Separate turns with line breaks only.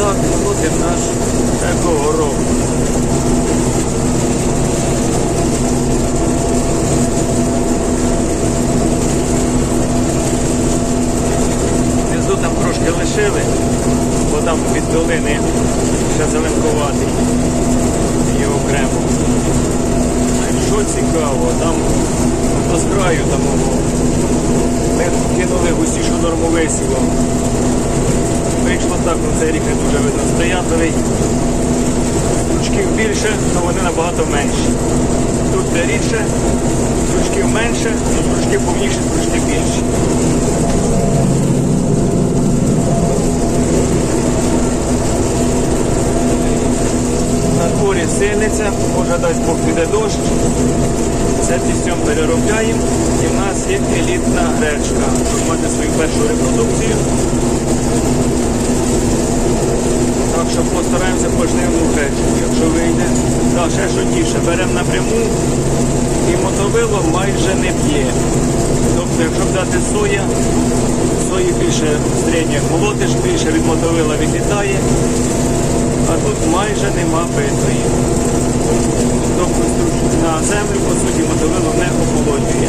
так молотим наш екогорох. Внизу там трошки лишили, бо там від долини ще зеленкуватий і окремо. Що цікаво, там до краю там ми кинули густішу норму висіву. Так, ну цей рік не дуже видно стоятовий. Стручків більше, але вони набагато менші. Тут де рідше, стручків менше, але стручки повніші, стручки більші. На дворі синиця, може дасть Бог піде дощ. Це тістем переробляємо і в нас є елітна гречка. Щоб мати свою першу репродукцію. Так що жнивну гречку, якщо вийде. Так, ще що тіше, беремо напряму і мотовило майже не п'є. Тобто, якщо дати соя, сої більше стріння молотиш, більше від мотовила відлітає, а тут майже нема битої. Тобто на землю, по суті, мотовило не охолоджує.